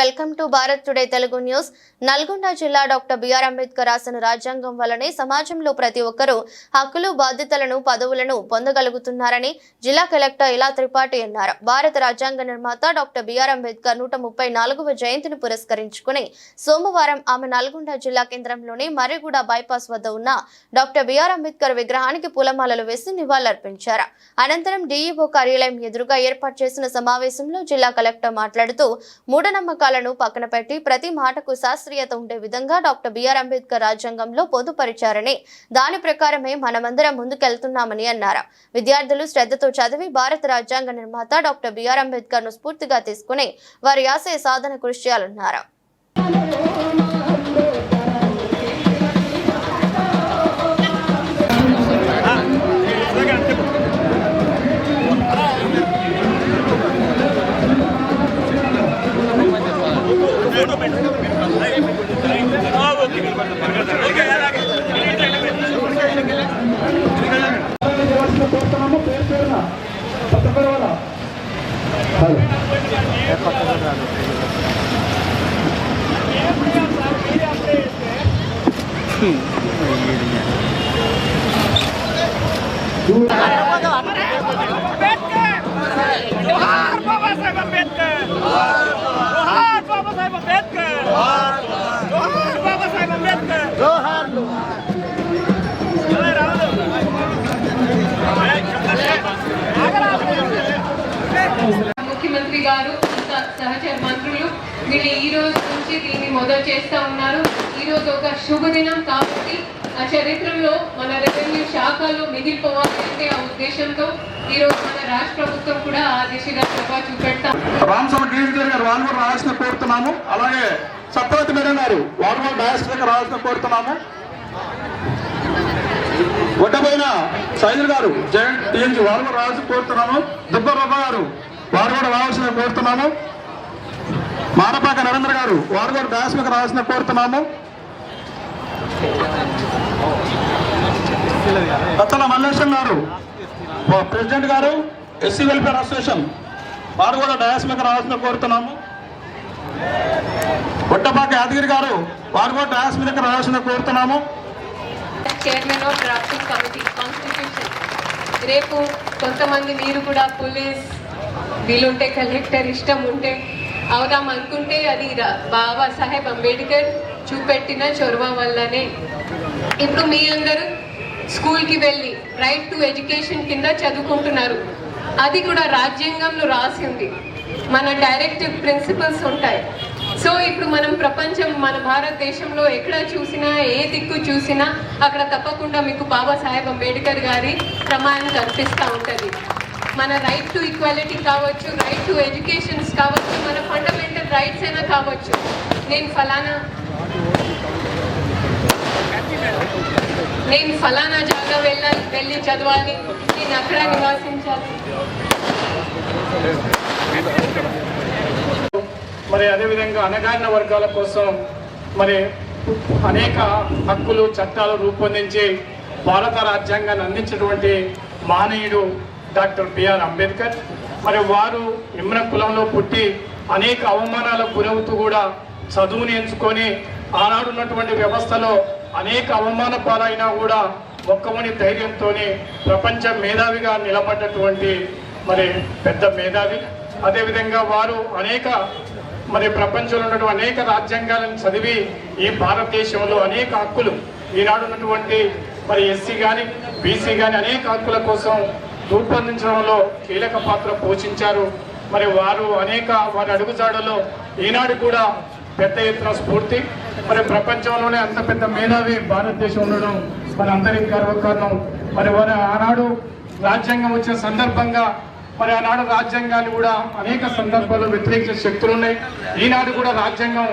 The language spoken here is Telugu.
Welcome to Bharat today Telugu news. Nalgonda జిల్లా డాక్టర్ బిఆర్ అంబేద్కర్ రాసిన రాజ్యాంగం వల్లనే సమాజంలో ప్రతి ఒక్కరూ హక్కులు బాధ్యతలను పదవులను పొందగలుగుతున్నారని జిల్లా కలెక్టర్ ఇలా త్రిపాఠి అన్నారు. భారత రాజ్యాంగ నిర్మాత డాక్టర్ బిఆర్ అంబేద్కర్ నూట ముప్పై నాలుగవ జయంతిని పురస్కరించుకుని సోమవారం ఆమె నల్గొండ జిల్లా కేంద్రంలోని మర్రిగూడ బైపాస్ వద్ద ఉన్న డాక్టర్ బిఆర్ అంబేద్కర్ విగ్రహానికి పూలమాలలు వేసి నివాళులర్పించారు. అనంతరం డీఈఓ కార్యాలయం ఎదురుగా ఏర్పాటు చేసిన సమావేశంలో జిల్లా కలెక్టర్ మాట్లాడుతూ మూఢనమ్మకాలను పక్కన పెట్టి ప్రతి మాటకు శాస్త్రీయత ఉండే విధంగా డాక్టర్ బిఆర్ అంబేద్కర్ రాజ్యాంగంలో పొందుపరిచారని దాని ప్రకారమే మనమందరం ముందుకెళ్తున్నామని అన్నారు. విద్యార్థులు శ్రద్ధతో చదివి భారత రాజ్యాంగ నిర్మాత డాక్టర్ బిఆర్ అంబేద్కర్ను స్ఫూర్తిగా తీసుకుని వారి ఆశయ సాధన కృషి చేయాలన్నారు. Hmm. గారు సహచర మంత్రులు వీళ్ళు ఈ రోజు నుంచి దీన్ని మొదలు చేస్తూ ఉన్నారు. ఈరోజు ఒక శుభదినం కాబట్టి ఆ చరిత్రలో మన రెవెన్యూ శాఖలో మిగిలిపోవాలి అంటే ఆ ఉద్దేశంతో ఈరోజు మన రాష్ట్ర ప్రభుత్వం కూడా ఆ దిశగా ప్రభా చూపెడతాం రామస్వామి డీజీపీ గారు వాళ్ళు కూడా రావాల్సిన కోరుతున్నాము. అలాగే సత్యవతి మేడం గారు వాళ్ళు కూడా డయాస్టర్ రావాల్సిన కోరుతున్నాము. ఒడ్డపోయిన సైజులు గారు జయంట్ టీఎంసీ వారు కూడా రావాల్సిన కోరుతున్నాము. దుబ్బరబ్బ గారు వారు కూడా రావాల్సిన కోరుతున్నాము. మానపాక నరేంద్ర గారు వారు కూడా డయాస్మిక రావాల్సిన కోరుతున్నాము. కొత్తల మల్లేశం గారు ప్రెసిడెంట్ గారు ఎస్సీ వెల్ఫేర్ అసోసియేషన్ వారు కూడా డయాస్మిక రావాల్సిన కోరుతున్నాము. ఒట్టపాక యాదగిరి గారు వారు కూడా డయాస్ రావాల్సిన కోరుతున్నాము. Chairman of drafting committee constitution రేపు కొంతమంది మీరు కూడా పోలీస్ వీలుంటే కలెక్టర్ ఇష్టం ఉంటే అవుదాం అనుకుంటే అది రా- బాబాసాహెబ్ అంబేద్కర్ చూపెట్టిన చొరవ వల్లనే. ఇప్పుడు మీ అందరూ స్కూల్కి వెళ్ళి రైట్ టు ఎడ్యుకేషన్ కింద చదువుకుంటున్నారు. అది కూడా రాజ్యాంగంలో రాసి ఉంది. మన డైరెక్టివ్ ప్రిన్సిపల్స్ ఉంటాయి. సో ఇప్పుడు మనం ప్రపంచం మన భారతదేశంలో ఎక్కడ చూసినా ఏ దిక్కు చూసినా అక్కడ తప్పకుండా మీకు బాబాసాహెబ్ అంబేద్కర్ గారి ప్రమాణం కనిపిస్తూ ఉంటుంది. మన రైట్ టు ఈక్వాలిటీ కావచ్చు రైట్ టు ఎడ్యుకేషన్స్ కావచ్చు మన ఫండమెంటల్ రైట్స్ అయినా కావచ్చు. నేను ఫలానా నేను ఫలానా జాగా వెళ్ళాలి వెళ్ళి చదవాలి. నేను అక్కడ నివాసించాలి. మరి అదేవిధంగా అణగారిన వర్గాల కోసం మరి అనేక హక్కులు చట్టాలు రూపొందించి భారత రాజ్యాంగాన్ని అందించినటువంటి మానవుడు డాక్టర్ బిఆర్ అంబేద్కర్. మరి వారు నిమ్న కులంలో పుట్టి అనేక అవమానాలకు గురవుతూ కూడా చదువుని ఎంచుకొని ఆనాడు ఉన్నటువంటి వ్యవస్థలో అనేక అవమాన పాలైనా కూడా ఒక్కమని ధైర్యంతో ప్రపంచ మేధావిగా నిలబడ్డటువంటి మరి పెద్ద మేధావి. అదేవిధంగా వారు అనేక మరి ప్రపంచంలో ఉన్నటువంటి అనేక రాజ్యాంగాలను చదివి ఈ భారతదేశంలో అనేక హక్కులు ఈనాడు ఉన్నటువంటి మరి ఎస్సీ కానీ బీసీ కానీ అనేక హక్కుల కోసం రూపొందించడంలో కీలక పాత్ర పోషించారు. మరి వారు అనేక వారి అడుగుజాడలో ఈనాడు కూడా పెద్ద ఎత్తున స్ఫూర్తి. మరి ప్రపంచంలోనే అంత పెద్ద మేధావి భారతదేశం ఉండడం మరి అందరికి గర్వకారణం. మరి వారి ఆనాడు రాజ్యాంగం వచ్చిన సందర్భంగా మరి ఆనాడు రాజ్యాంగాన్ని కూడా అనేక సందర్భాల్లో వ్యతిరేకించే శక్తులు ఉన్నాయి. ఈనాడు కూడా రాజ్యాంగం